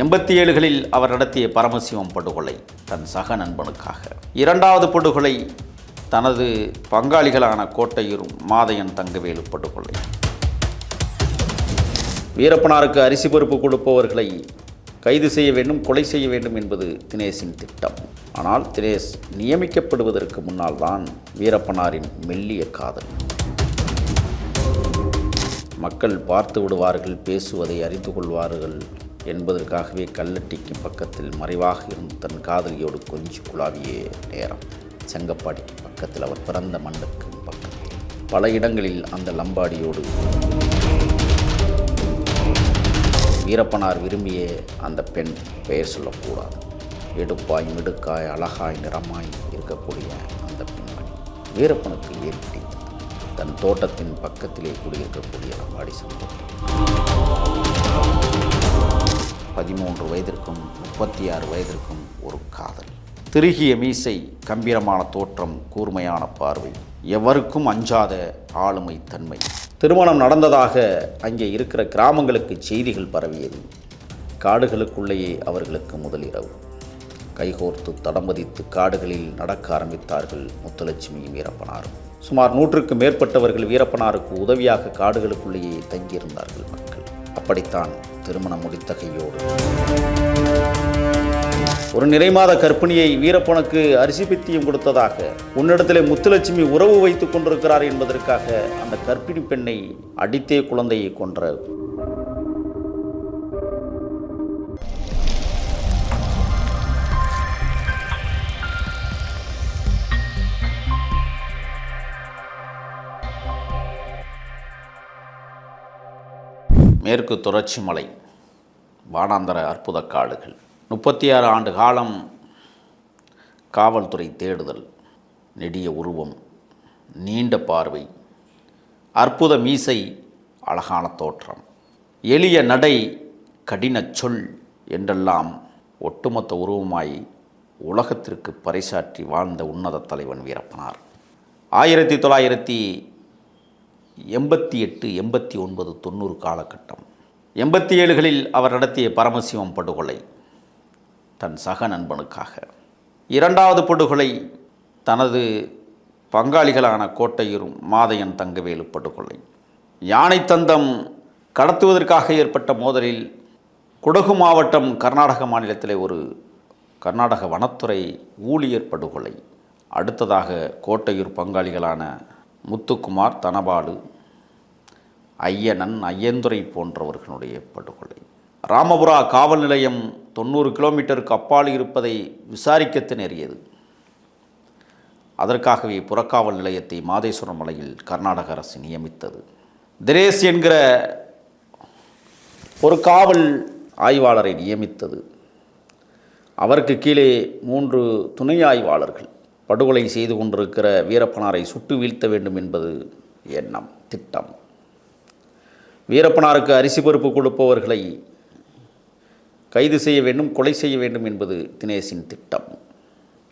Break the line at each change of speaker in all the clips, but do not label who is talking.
எண்பத்தி ஏழுகளில் அவர் நடத்திய பரமசிவம் படுகொலை தன் சக நண்பனுக்காக. இரண்டாவது படுகொலை தனது பங்காளிகளான கோட்டையூரும் மாதையன் தங்கவேலு படுகொலை. வீரப்பனாருக்கு அரிசி பருப்பு கொடுப்பவர்களை கைது செய்ய வேண்டும் கொலை செய்ய வேண்டும் என்பது தினேஷின் திட்டம். ஆனால் தினேஷ் நியமிக்கப்படுவதற்கு முன்னால் தான் வீரப்பனாரின் மெல்லிய காதல். மக்கள் பார்த்து விடுவார்கள் பேசுவதை அறிந்து கொள்வார்கள். என்பதற்காகவே கல்லட்டிக்கு பக்கத்தில் மறைவாக இருந்து தன் காதலியோடு கொஞ்சி குழாவிய நேரம். செங்கப்பாடிக்கு பக்கத்தில் அவர் பிறந்த மண்ணுக்கு பக்கத்தில் பல இடங்களில் அந்த லம்பாடியோடு வீரப்பனார் விரும்பிய அந்த பெண் பெயர் சொல்லக்கூடாது. எடுப்பாய் மிடுக்காய் அழகாய் நிறமாய் இருக்கக்கூடிய அந்த பெண்மணி வீரப்பனுக்கு ஏன் தன் தோட்டத்தின் பக்கத்திலே கூடியிருக்கக்கூடிய லம்பாடி சம்பவம் பதிமூன்று வயதிற்கும் முப்பத்தி ஆறு வயதிற்கும் ஒரு காதல். திருகிய மீசை கம்பீரமான தோற்றம் கூர்மையான பார்வை. எவருக்கும் அஞ்சாத ஆளுமை தன்மை. திருமணம் நடந்ததாக அங்கே இருக்கிற கிராமங்களுக்கு செய்திகள் பரவியது. காடுகளுக்குள்ளேயே அவர்களுக்கு முதலிரவு கைகோர்த்து தடம்பதித்து காடுகளில் நடக்க ஆரம்பித்தார்கள் முத்துலட்சுமியும் வீரப்பனாரும் சுமார் நூற்றுக்கு மேற்பட்டவர்கள் வீரப்பனாருக்கு உதவியாக காடுகளுக்குள்ளேயே தங்கியிருந்தார்கள் மக்கள். அப்படித்தான் திருமணம் முடித்த கையோடு ஒரு நிறைமாத கர்ப்பிணியை வீரப்பனுக்கு அரிசி பித்தியும் கொடுத்ததாக உன்னிடத்திலே முத்துலட்சுமி உறவு வைத்துக் கொண்டிருக்கிறார் என்பதற்காக அந்த கற்பிணி பெண்ணை அடித்தே குழந்தையை கொன்ற மேற்கு தொடர்ச்சி மலை வானாந்தர அற்புத காடுகள். முப்பத்தி ஆறு ஆண்டு காலம் காவல்துறை தேடுதல் நெடிய உருவம் நீண்ட பார்வை அற்புத மீசை அழகான தோற்றம். எளிய நடை கடினச் சொல் என்றெல்லாம் ஒட்டுமொத்த உருவமாய் உலகத்திற்கு பறைசாற்றி வாழ்ந்த உன்னத தலைவன் வீரப்பனார். ஆயிரத்தி தொள்ளாயிரத்தி எண்பத்தி எட்டு எண்பத்தி ஒன்பது தொண்ணூறு காலகட்டம். எண்பத்தி ஏழுகளில் அவர் நடத்திய பரமசிவம் படுகொலை தன் சக நண்பனுக்காக. இரண்டாவது படுகொலை தனது பங்காளிகளான கோட்டையூரும் மாதையன் தங்கவேலு படுகொலை. யானை தந்தம் கடத்துவதற்காக ஏற்பட்ட மோதலில் குடகு மாவட்டம் கர்நாடக மாநிலத்திலே ஒரு கர்நாடக வனத்துறை ஊழியர் படுகொலை. அடுத்ததாக கோட்டையூர் பங்காளிகளான முத்துக்குமார் தனபாலு ஐயனன் ஐயந்துரை போன்றவர்களுடைய படுகொலை. ராமபுரா காவல் நிலையம் தொண்ணூறு கிலோமீட்டருக்கு அப்பால் இருப்பதை விசாரிக்க திணறியது அதற்காகவே புறக்காவல் நிலையத்தை மாதேஸ்வரம் மலையில் கர்நாடக அரசு நியமித்தது. தினேஷ் என்கிற ஒரு காவல் ஆய்வாளரை நியமித்தது. அவருக்கு கீழே மூன்று துணை ஆய்வாளர்கள். படுகொலை செய்து கொண்டிருக்கிற வீரப்பனாரை சுட்டு வீழ்த்த வேண்டும் என்பது எண்ணம் திட்டம். வீரப்பனாருக்கு அரிசி பருப்பு கொடுப்பவர்களை கைது செய்ய வேண்டும் கொலை செய்ய வேண்டும் என்பது தினேஷின் திட்டம்.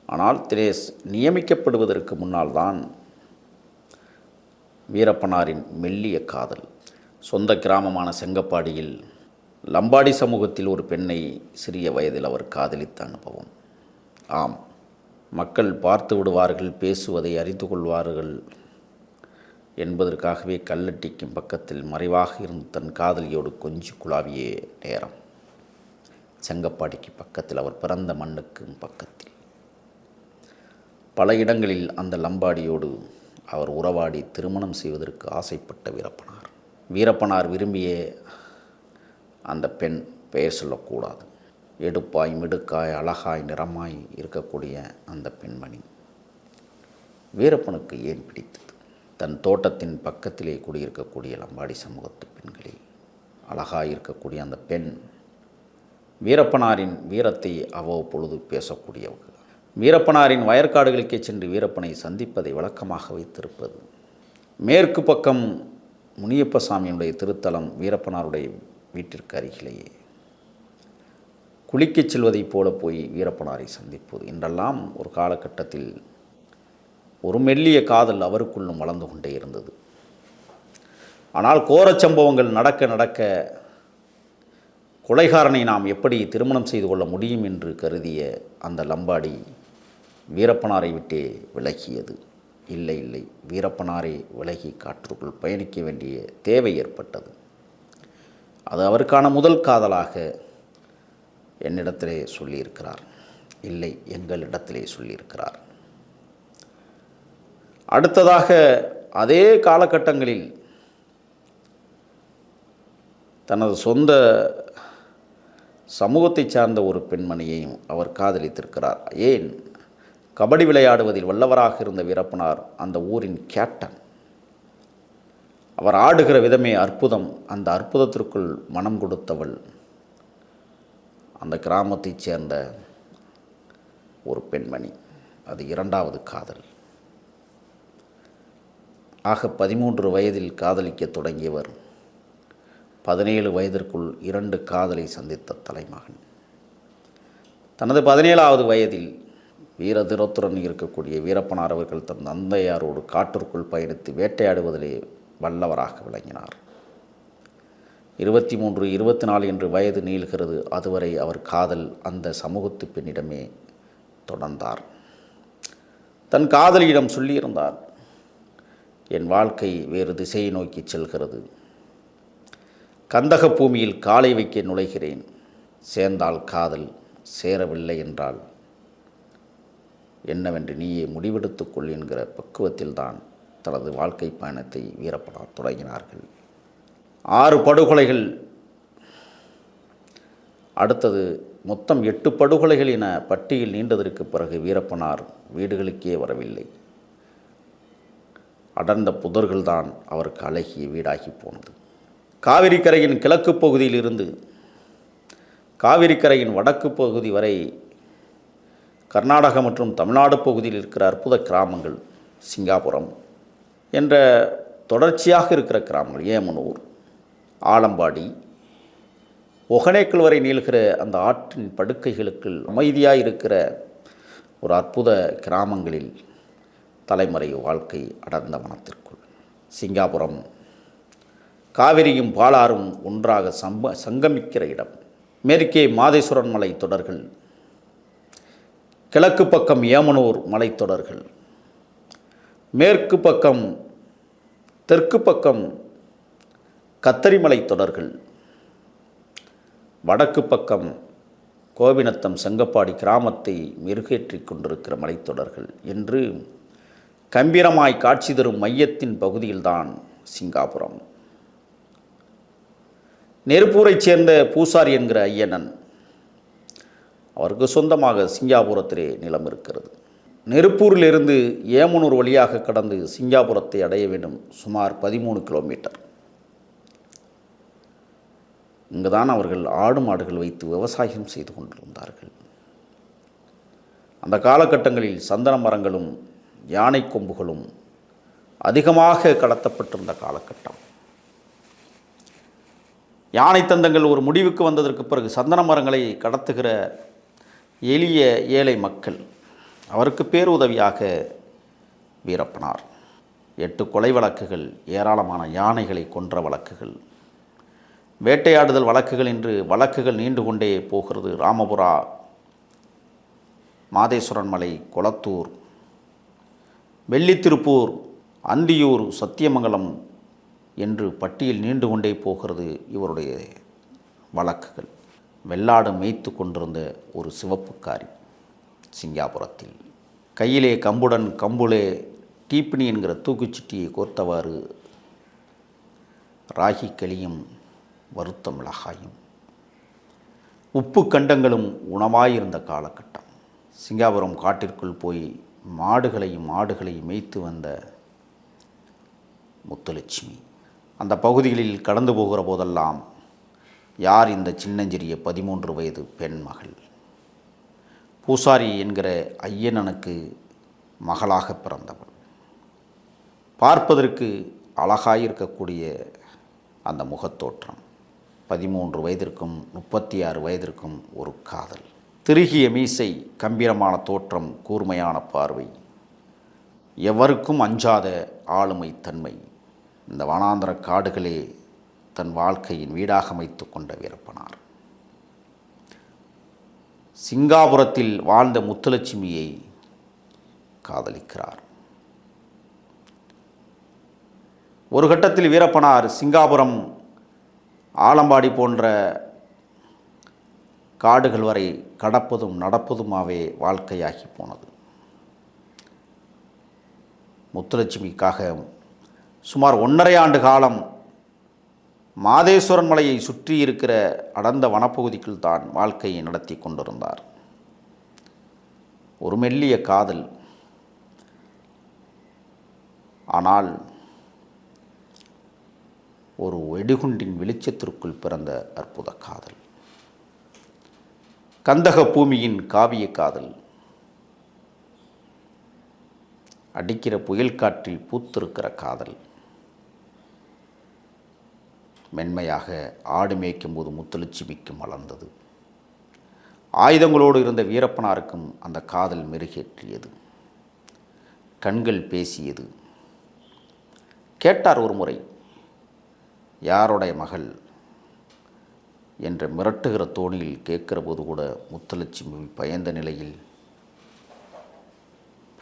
ஆனால் தினேஷ் நியமிக்கப்படுவதற்கு முன்னால் தான் வீரப்பனாரின் மெல்லிய காதல். சொந்த கிராமமான செங்கப்பாடியில் லம்பாடி சமூகத்தில் ஒரு பெண்ணை சிறிய வயதில் அவர் காதலித்த அனுபவம். ஆம் மக்கள் பார்த்து விடுவார்கள் பேசுவதை அறிந்து கொள்வார்கள் என்பதற்காகவே கல்லட்டிக்கும் பக்கத்தில் மறைவாக இருந்து தன் காதலியோடு கொஞ்சி குழாவிய நேரம். செங்கப்பாடிக்கு பக்கத்தில் அவர் பிறந்த மண்ணுக்கும் பக்கத்தில். பல இடங்களில் அந்த லம்பாடியோடு அவர் உறவாடி திருமணம் செய்வதற்கு ஆசைப்பட்ட வீரப்பனார். வீரப்பனார் விரும்பிய அந்த பெண் பெயர் சொல்லக்கூடாது. எடுப்பாய் மிடுக்காய் அழகாய் நிறமாய் இருக்கக்கூடிய அந்த பெண்மணி. வீரப்பனுக்கு ஏன் பிடித்தது? தன் தோட்டத்தின் பக்கத்திலே குடியிருக்கக்கூடிய லம்பாடி சமூகத்து பெண்களில் அழகாய் இருக்கக்கூடிய அந்த பெண் வீரப்பனாரின் வீரத்தை அவ்வப்பொழுது பேசக்கூடியவர்கள் வீரப்பனாரின் வயற்காடுகளுக்கே சென்று வீரப்பனை சந்திப்பதை வழக்கமாக வைத்திருப்பது. மேற்கு பக்கம் முனியப்பசாமியினுடைய திருத்தலம் வீரப்பனாருடைய வீட்டிற்கு அருகிலேயே. குளிக்கச் செல்வதைப் போல போய் வீரப்பனாரை சந்திப்பது. என்றெல்லாம் ஒரு காலகட்டத்தில் ஒரு மெல்லிய காதல் அவருக்குள்ளும் வளர்ந்து கொண்டே இருந்தது. ஆனால் கோரச் சம்பவங்கள் நடக்க நடக்க கொலைகாரனை நாம் எப்படி திருமணம் செய்து கொள்ள முடியும் என்று கருதிய அந்த லம்பாடி வீரப்பனாரை விட்டே விலகியது. இல்லை இல்லை வீரப்பனாரை விலகி காற்றுக்குள் பயணிக்க வேண்டிய தேவை ஏற்பட்டது. அது அவருக்கான முதல் காதலாக என்னிடத்திலே சொல்லியிருக்கிறார். இல்லை எங்களிடத்திலே சொல்லியிருக்கிறார். அடுத்ததாக அதே காலகட்டங்களில் தனது சொந்த சமூகத்தை சார்ந்த ஒரு பெண்மணியையும் அவர் காதலித்திருக்கிறார். ஏன்? கபடி விளையாடுவதில் வல்லவராக இருந்த வீரப்பனார் அந்த ஊரின் கேப்டன். அவர் ஆடுகிற விதமே அற்புதம். அந்த அற்புதத்திற்குள் மனம் கொடுத்தவள் அந்த கிராமத்தைச் சேர்ந்த ஒரு பெண்மணி. அது இரண்டாவது காதல். ஆக பதிமூன்று வயதில் காதலிக்க தொடங்கியவர் பதினேழு வயதிற்குள் இரண்டு காதலை சந்தித்த தலைமகன். தனது பதினேழாவது வயதில் வீரதிரத்துடன் இருக்கக்கூடிய வீரப்பனார் அவர்கள் தன் தந்தையாரோடு காட்டிற்குள் பயணித்து வேட்டையாடுவதிலே வல்லவராக விளங்கினார். இருபத்தி மூன்று இருபத்தி நாலு என்று வயது நீள்கிறது. அதுவரை அவர் காதல் அந்த சமூகத்து பெண்ணிடமே தொடர்ந்தார். தன் காதலியிடம் சொல்லியிருந்தார் என் வாழ்க்கை வேறு திசையை நோக்கி செல்கிறது. கந்தக பூமியில் காலை வைக்க நுழைகிறேன். சேர்ந்தால் காதல் சேரவில்லை என்றால் என்னவென்று நீயே முடிவெடுத்துக்கொள் என்கிற பக்குவத்தில்தான் தனது வாழ்க்கை பயணத்தை வீரப்பட தொடங்கினார்கள். ஆறு படுகொலைகள். அடுத்தது மொத்தம் எட்டு படுகொலைகள் என பட்டியல் நீண்டதற்கு பிறகு வீரப்பனார் வீடுகளுக்கே வரவில்லை. அடர்ந்த புதர்கள்தான் அவருக்கு அழகிய வீடாகி போனது. காவிரி கரையின் கிழக்கு பகுதியிலிருந்து காவிரி கரையின் வடக்கு பகுதி வரை கர்நாடகா மற்றும் தமிழ்நாடு பகுதியில் இருக்கிற அற்புத கிராமங்கள் சிங்காபுரம் என்ற தொடர்ச்சியாக இருக்கிற கிராமங்கள் ஏமனூர். ஆலம்பாடி. ஒகனேக்கல் வரை நீள்கிற அந்த ஆற்றின் படுக்கைகளுக்கு அமைதியாக இருக்கிற ஒரு அற்புத கிராமங்களில் தலைமறை வாழ்க்கை அடர்ந்த வனத்திற்குள் சிங்காபுரம் காவிரியும் பாலாறும் ஒன்றாக சம்ப சங்கமிக்கிற இடம். மேற்கே மாதேஸ்வரன் மலை தொடர்கள். கிழக்கு பக்கம் ஏமனூர் மலைத்தொடர்கள் மேற்கு பக்கம் தெற்கு பக்கம் கத்தரிமலை தொடர்கள். வடக்கு பக்கம் கோபிநத்தம் செங்கப்பாடி கிராமத்தை மெருகேற்றிக் கொண்டிருக்கிற மலைத்தொடர்கள் என்று கம்பீரமாய் காட்சி தரும் மையத்தின் பகுதியில்தான் சிங்காபுரம். நெருப்பூரைச் சேர்ந்த பூசாரி என்கிற ஐயனன் அவருக்கு சொந்தமாக சிங்காபுரத்திலே நிலம் இருக்கிறது. நெருப்பூரிலிருந்து ஏமனூர் வழியாக கடந்து சிங்காபுரத்தை அடைய வேண்டும். சுமார் பதிமூணு கிலோமீட்டர். இங்குதான் அவர்கள் ஆடு மாடுகள் வைத்து விவசாயம் செய்து கொண்டிருந்தார்கள். அந்த காலகட்டங்களில் சந்தன மரங்களும் யானை கொம்புகளும் அதிகமாக கடத்தப்பட்டிருந்த காலகட்டம். யானை தந்தங்கள் ஒரு முடிவுக்கு வந்ததற்கு பிறகு சந்தன மரங்களை கடத்துகிற எளிய ஏழை மக்கள் அவருக்கு பேருதவியாக வீரப்பனார். எட்டு கொலை வழக்குகள் ஏராளமான யானைகளை கொன்ற வழக்குகள் வேட்டையாடுதல் வழக்குகள் என்று வழக்குகள் நீண்டு கொண்டே போகிறது. ராமபுரா மாதேஸ்வரன் மலை கொளத்தூர் வெள்ளித்திருப்பூர் அந்தியூர் சத்தியமங்கலம் என்று பட்டியல் நீண்டு கொண்டே போகிறது இவருடைய வழக்குகள். வெள்ளாடு மேய்த்து கொண்டிருந்த ஒரு சிவப்புக்காரி சிங்காபுரத்தில். கையிலே கம்புடன் கம்புலே டீப்பினி என்கிற தூக்குச்சிட்டியை கோர்த்தவாறு ராகி களியும் வறுத்த மிளகாயும். உப்பு கண்டங்களும் உணவாயிருந்த காலகட்டம். சிங்காபுரம் காட்டிற்குள் போய் மாடுகளையும் ஆடுகளையும் மேய்த்து வந்த முத்துலட்சுமி. அந்த பகுதிகளில் கடந்து போகிற போதெல்லாம் யார் இந்த சின்னஞ்சிறிய பதிமூன்று வயது பெண்மகள் பூசாரி என்கிற ஐயனனுக்கு மகளாக பிறந்தவள். பார்ப்பதற்கு அழகாயிருக்கக்கூடிய அந்த முகத்தோற்றம். பதிமூன்று வயதிற்கும் முப்பத்தி ஆறு வயதிற்கும் ஒரு காதல். திருகிய மீசை கம்பீரமான தோற்றம் கூர்மையான பார்வை. எவருக்கும் அஞ்சாத ஆளுமை தன்மை. இந்த வனாந்திர காடுகளே தன் வாழ்க்கையின் வீடாக அமைத்து கொண்ட வீரப்பனார். சிங்காபுரத்தில் வாழ்ந்த முத்துலட்சுமியை காதலிக்கிறார். ஒரு கட்டத்தில் வீரப்பனார் சிங்காபுரம் ஆலம்பாடி போன்ற காடுகள் வரை கடப்பதும் நடப்பதுமாவே வாழ்க்கையாகி போனது. முத்துலட்சுமிக்காக சுமார் ஒன்றரை ஆண்டு காலம் மாதேஸ்வரன் மலையை சுற்றி இருக்கிற அடர்ந்த வனப்பகுதிக்குள் தான் வாழ்க்கையை நடத்தி கொண்டிருந்தார். ஒரு மெல்லிய காதல். ஆனால் ஒரு வெடிகுண்டின் வெளிச்சத்திற்குள் பிறந்த அற்புத காதல். கந்தக பூமியின் காவிய காதல். அடிக்கிற புயல் காற்றில் பூத்திருக்கிற காதல். மென்மையாக ஆடு மேய்க்கும் போது முத்துலட்சுமிக்கு மலர்ந்தது. ஆயுதங்களோடு இருந்த வீரப்பனாருக்கும் அந்த காதல் மெருகேற்றியது. கண்கள் பேசியது. கேட்டார் ஒரு முறை யாருடைய மகள் என்று மிரட்டுகிற தோணியில் கேட்கிற போது கூட முத்துலட்சுமி பயந்த நிலையில்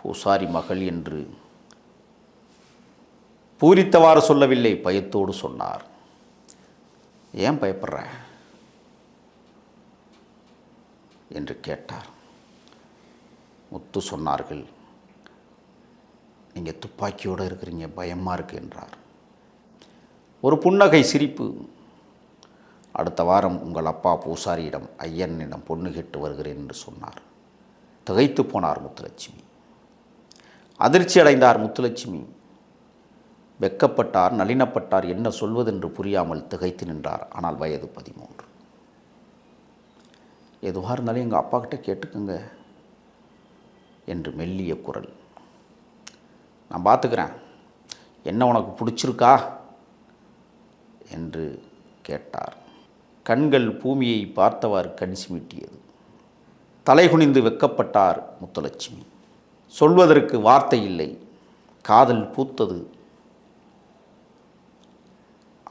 பூசாரி மகள் என்று பூரித்தவாறு சொல்லவில்லை பயத்தோடு சொன்னார். ஏன் பயப்படுற? என்று கேட்டார். முத்து சொன்னார்கள் நீங்கள் துப்பாக்கியோடு இருக்கிறீங்க பயமாக இருக்கு என்றார். ஒரு புன்னகை சிரிப்பு. அடுத்த வாரம் உங்கள் அப்பா பூசாரியிடம் ஐயனிடம் பொண்ணு கேட்டு வருகிறேன் என்று சொன்னார். திகைத்து போனார் முத்துலட்சுமி. அதிர்ச்சி அடைந்தார் முத்துலட்சுமி. வெக்கப்பட்டார் நளினப்பட்டார் என்ன சொல்வதென்று புரியாமல் திகைத்து நின்றார். ஆனால் வயது பதிமூன்று. எதுவாக இருந்தாலும் எங்கள் அப்பா கிட்ட கேட்டுக்கோங்க என்று மெல்லிய குரல். நான் பார்த்துக்கிறேன். என்ன உனக்கு பிடிச்சிருக்கா? என்று கேட்டார். கண்கள் பூமியை பார்த்தவாறு கண் சிமிட்டியது. தலைகுனிந்து வெக்கப்பட்டார் முத்துலட்சுமி. சொல்வதற்கு வார்த்தை இல்லை. காதல் பூத்தது.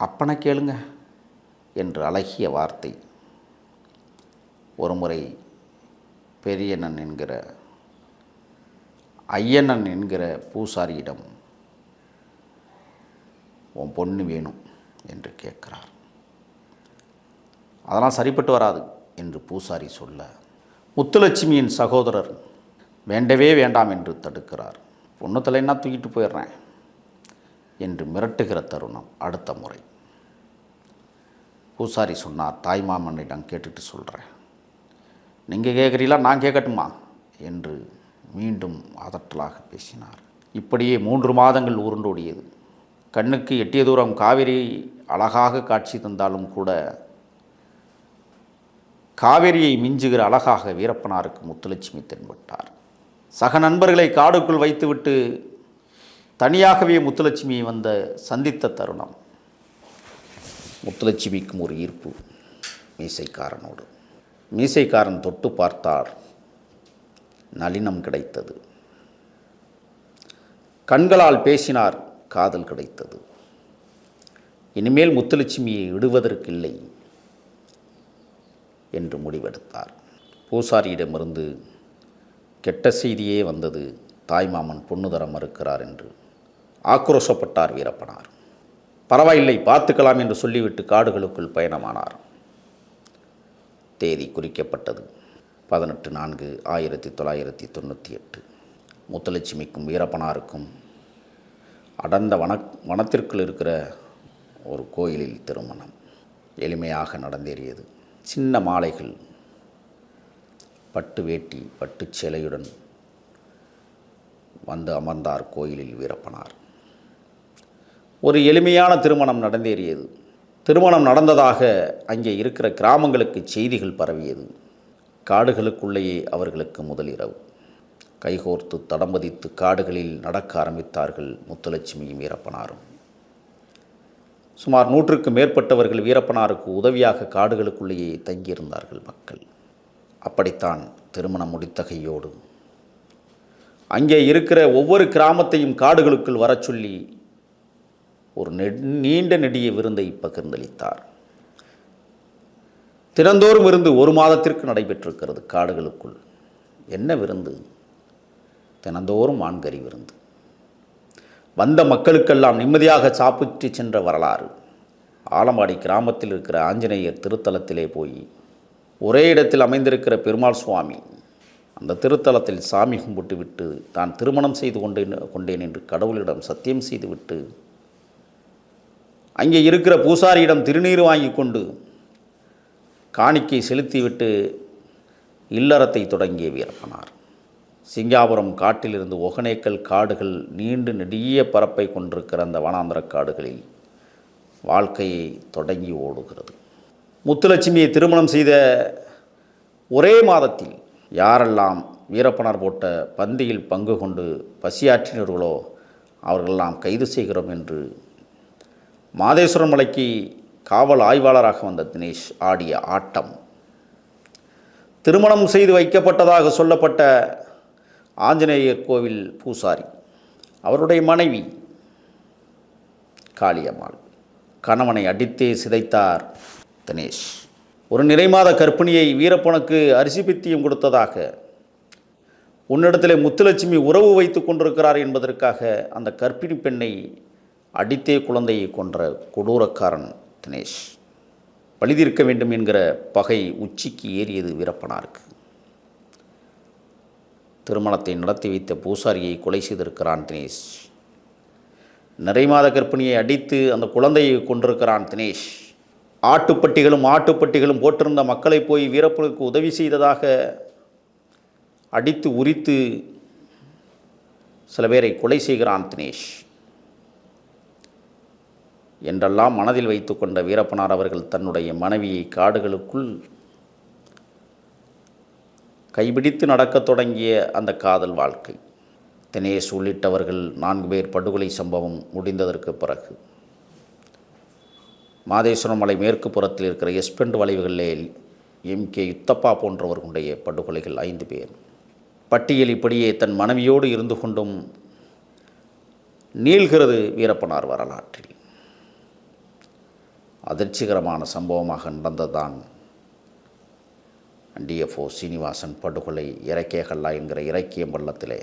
அப்பனை கேளுங்க என்று அழகிய வார்த்தை. ஒருமுறை பெரியண்ணன் என்கிற ஐயண்ணன் என்கிற பூசாரியிடம் உன் பொண்ணு வேணும். என்று கேட்கிறார். அதெல்லாம் சரிப்பட்டு வராது என்று பூசாரி சொல்ல முத்துலட்சுமியின் சகோதரர் வேண்டவே வேண்டாம் என்று தடுக்கிறார். பொண்ணு தலைன்னா தூக்கிட்டு போயிடுறேன் என்று மிரட்டுகிற தருணம் அடுத்த முறை. பூசாரி சொன்னார் தாய்மாமன்னிடம் கேட்டுட்டு சொல்கிறேன் நீங்கள் கேட்குறீங்களா? நான் கேட்கட்டுமா? என்று மீண்டும் அதட்டலாக பேசினார். இப்படியே மூன்று மாதங்கள் உருண்டோடியது. கண்ணுக்கு எட்டிய தூரம் காவிரி அழகாக காட்சி தந்தாலும் கூட காவிரியை மிஞ்சுகிற அழகாக வீரப்பனாருக்கு முத்துலட்சுமி தென்பட்டார். சக நண்பர்களை காடுக்குள் வைத்துவிட்டு தனியாகவே முத்துலட்சுமியை வந்த சந்தித்த தருணம். முத்துலட்சுமிக்கும் ஒரு ஈர்ப்பு மீசைக்காரனோடு. மீசைக்காரன் தொட்டு பார்த்தார் நளினம் கிடைத்தது. கண்களால் பேசினார் காதல் கிடைத்தது. இனிமேல் முத்துலட்சுமியை விடுவதற்கில்லை என்று முடிவெடுத்தார். பூசாரியிடமிருந்து கெட்ட செய்தியே வந்தது. தாய்மாமன் பொண்ணு தர மறுக்கிறார் என்று ஆக்ரோஷப்பட்டார் வீரப்பனார். பரவாயில்லை பார்த்துக்கலாம் என்று சொல்லிவிட்டு காடுகளுக்குள் பயணமானார். தேதி குறிக்கப்பட்டது பதினெட்டு நான்கு ஆயிரத்தி தொள்ளாயிரத்தி தொண்ணூற்றி எட்டு. முத்துலட்சுமிக்கும் வீரப்பனாருக்கும் அடர்ந்த வன வனத்திற்குள் இருக்கிற ஒரு கோயிலில் திருமணம். எளிமையாக நடந்தேறியது. சின்ன மாலைகள் பட்டு வேட்டி பட்டு சேலையுடன் வந்து அமர்ந்தார் கோயிலில் வீரப்பனார். ஒரு எளிமையான திருமணம் நடந்தேறியது. திருமணம் நடந்ததாக அங்கே இருக்கிற கிராமங்களுக்கு செய்திகள் பரவியது. காடுகளுக்குள்ளேயே அவர்களுக்கு முதலிரவு. கைகோர்த்து தடம்பதித்து காடுகளில் நடக்க ஆரம்பித்தார்கள் முத்துலட்சுமியும் வீரப்பனாரும். சுமார் நூற்றுக்கு மேற்பட்டவர்கள் வீரப்பனாருக்கு உதவியாக காடுகளுக்குள்ளேயே தங்கியிருந்தார்கள் மக்கள். அப்படித்தான் திருமணம் முடித்த கையோடு. அங்கே இருக்கிற ஒவ்வொரு கிராமத்தையும் காடுகளுக்குள் வரச் சொல்லி ஒரு நீண்ட நெடிய விருந்தை பகிர்ந்தளித்தார். தினந்தோறும் விருந்து ஒரு மாதத்திற்கு நடைபெற்றிருக்கிறது காடுகளுக்குள். என்ன விருந்து? தினந்தோறும் வான்கறி விருந்து. வந்த மக்களுக்கெல்லாம் நிம்மதியாக சாப்பிட்டு சென்ற வரலாறு. ஆலம்பாடி கிராமத்தில் இருக்கிற ஆஞ்சநேயர் திருத்தலத்திலே போய் ஒரே இடத்தில் அமைந்திருக்கிற பெருமாள் சுவாமி அந்த திருத்தலத்தில் சாமி கும்பிட்டு விட்டு தான் திருமணம் செய்து கொண்டேன் கொண்டேன் என்று கடவுளிடம் சத்தியம் செய்துவிட்டு அங்கே இருக்கிற பூசாரியிடம் திருநீர் வாங்கி கொண்டு காணிக்கை செலுத்திவிட்டு இல்லறத்தை தொடங்கிய வீரப்பனார். சிங்காபுரம் காட்டிலிருந்து ஒகனேக்கல் காடுகள் நீண்டு நெடிய பரப்பை கொண்டிருக்கிற அந்த வனாந்திர காடுகளில் வாழ்க்கையை தொடங்கி ஓடுகிறது. முத்துலட்சுமியை திருமணம் செய்த ஒரே மாதத்தில் யாரெல்லாம் வீரப்பனார் போட்ட பந்தியில் பங்கு கொண்டு பசியாற்றினர்களோ அவர்களெல்லாம் கைது செய்கிறோம் என்று மாதேஸ்வரம் மலைக்கு காவல் ஆய்வாளராக வந்த தினேஷ் ஆடிய ஆட்டம். திருமணம் செய்து வைக்கப்பட்டதாக சொல்லப்பட்ட ஆஞ்சநேயர் கோவில் பூசாரி அவருடைய மனைவி காளியம்மாள். கணவனை அடித்தே சிதைத்தார் தினேஷ். ஒரு நிறைமாத கற்பிணியை வீரப்பனுக்கு அரிசி பித்தியம் கொடுத்ததாக உன்னிடத்திலே முத்துலட்சுமி உறவு வைத்து கொண்டிருக்கிறார் என்பதற்காக அந்த கற்பிணி பெண்ணை அடித்தே குழந்தையை கொன்ற கொடூரக்காரன் தினேஷ். பழிதீர்க்க வேண்டும் என்கிற பகை உச்சிக்கு ஏறியது வீரப்பனாருக்கு. திருமணத்தை நடத்தி வைத்த பூசாரியை கொலை செய்திருக்கிறான் தினேஷ். நிறைமாத கர்ப்பிணியை அடித்து அந்த குழந்தையை கொண்டிருக்கிறான் தினேஷ். ஆட்டுப்பட்டிகளும் ஆட்டுப்பட்டிகளும் போட்டிருந்த மக்களை போய் வீரப்பனுக்கு உதவி செய்ததாக அடித்து உரித்து சில பேரை கொலை செய்கிறான் தினேஷ். என்றெல்லாம் மனதில் வைத்துக்கொண்ட வீரப்பனார் அவர்கள் தன்னுடைய மனைவியை காடுகளுக்குள் கைபிடித்து நடக்கத் தொடங்கிய அந்த காதல் வாழ்க்கை. தினேஷ் உள்ளிட்டவர்கள் நான்கு பேர் படுகொலை சம்பவம் முடிந்ததற்கு பிறகு. மாதேஸ்வரம் மலை மேற்கு புறத்தில் இருக்கிற எஸ்பெண்ட் வளைவுகளில் எம் கே யுத்தப்பா போன்றவர்களுடைய படுகொலைகள் ஐந்து பேர். பட்டியல் இப்படியே தன் மனைவியோடு இருந்து கொண்டும் நீள்கிறது வீரப்பனார் வரலாற்றில். அதிர்ச்சிகரமான சம்பவமாக நடந்ததுதான் டிஎஃப்ஓ சீனிவாசன் படுகொலை இறக்கியகல்லா என்கிற இறக்கியம் பள்ளத்திலே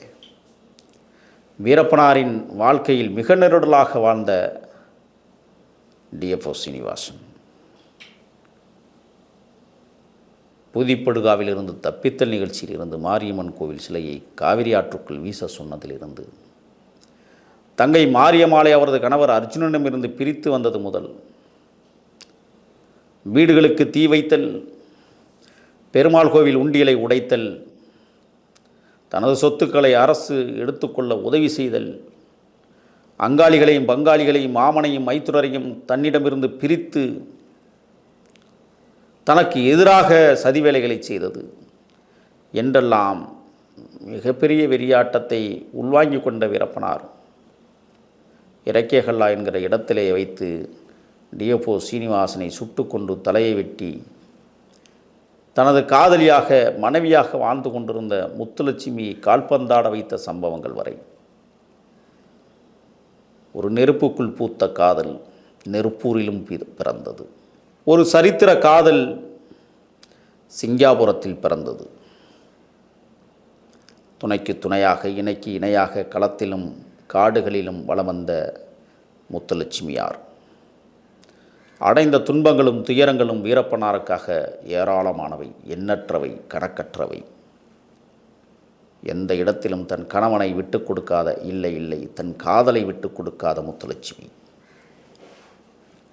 வீரப்பனாரின் வாழ்க்கையில் மிக நெருடலாக வாழ்ந்த டிஎஃப்ஓ சீனிவாசன். புதிப்படுகாவிலிருந்து தப்பித்தல் நிகழ்ச்சியில் இருந்து மாரியம்மன் கோவில் சிலையை காவிரி ஆற்றுக்குள் வீச சொன்னதிலிருந்து தங்கை மாரியம்மாளை அவரது கணவர் அர்ஜுனனிடமிருந்து பிரித்து வந்தது முதல். வீடுகளுக்கு தீ வைத்தல் பெருமாள் கோவில் உண்டியலை உடைத்தல் தனது சொத்துக்களை அரசு எடுத்துக்கொள்ள உதவி செய்தல் அங்காளிகளையும் பங்காளிகளையும் மாமனையும் மைத்துனரையும் தன்னிடமிருந்து பிரித்து தனக்கு எதிராக சதிவேலைகளை செய்தது. என்றெல்லாம் மிகப்பெரிய வெறியாட்டத்தை உள்வாங்கி கொண்ட வீரப்பனார். இறக்கியகல்லா என்கிற இடத்திலே வைத்து டிஎஃப்ஓ சீனிவாசனை சுட்டுக்கொண்டு தலையை வெட்டி தனது காதலியாக மனைவியாக வாழ்ந்து கொண்டிருந்த முத்துலட்சுமியை கால்பந்தாட வைத்த சம்பவங்கள் வரை. ஒரு நெருப்புக்குள் பூத்த காதல் நெருப்பூரிலும் பிறந்தது. ஒரு சரித்திர காதல் சிங்காபுரத்தில் பிறந்தது. துணைக்கு துணையாக இணைக்கு இணையாக களத்திலும் காடுகளிலும் வளம் வந்த முத்துலட்சுமியார். அடைந்த துன்பங்களும் துயரங்களும் வீரப்பனாருக்காக ஏராளமானவை எண்ணற்றவை கணக்கற்றவை. எந்த இடத்திலும் தன் கணவனை விட்டு கொடுக்காத இல்லை இல்லை தன் காதலை விட்டு கொடுக்காத முத்துலட்சுமி.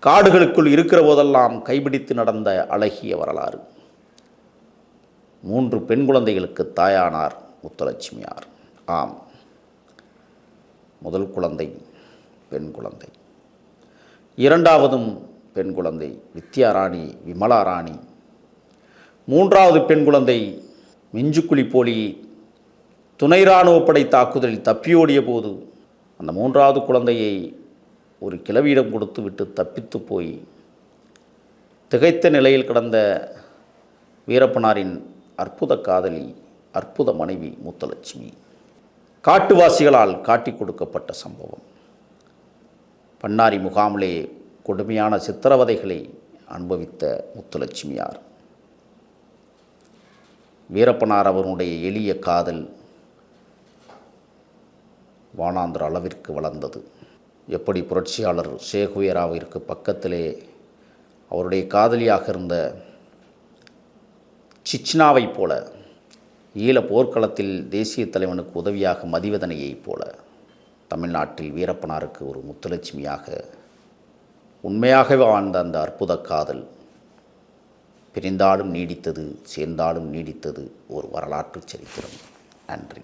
காடுகளுக்குள் இருக்கிற போதெல்லாம் கைபிடித்து நடந்த அழகிய வரலாறு. மூன்று பெண் குழந்தைகளுக்கு தாயானார் முத்துலட்சுமியார். ஆம். முதல் குழந்தை பெண் குழந்தை. இரண்டாவதும் பெண் குழந்தை வித்யாராணி விமலா ராணி. மூன்றாவது பெண் குழந்தை மிஞ்சுக்குழி போலி துணை இராணுவப்படை தாக்குதலில் தப்பியோடிய போது அந்த மூன்றாவது குழந்தையை ஒரு கிளவியிடம் கொடுத்து விட்டு தப்பித்து போய் திகைத்த நிலையில் கிடந்த வீரப்பனாரின் அற்புத காதலி அற்புத மனைவி முத்தலட்சுமி. காட்டுவாசிகளால் காட்டி கொடுக்கப்பட்ட சம்பவம். பண்ணாரி முகாமிலே கொடுமையான சித்திரவதைகளை அனுபவித்த முத்துலட்சுமியார். வீரப்பனார் அவருடைய எளிய காதல் வானாந்திர அளவிற்கு வளர்ந்தது. எப்படி புரட்சியாளர் ஷேகுவேராவிற்கு பக்கத்திலே அவருடைய காதலியாக இருந்த சிச்னாவைப் போல ஈழ போர்க்களத்தில் தேசிய தலைவனுக்கு உதவியாக மதிவதனையைப் போல தமிழ்நாட்டில் வீரப்பனாருக்கு ஒரு முத்துலட்சுமியாக உண்மையாகவே வாழ்ந்த அந்த அற்புத காதல் பிரிந்தாலும் நீடித்தது சேர்ந்தாலும் நீடித்தது ஒரு வரலாற்று சரித்திரம். நன்றி.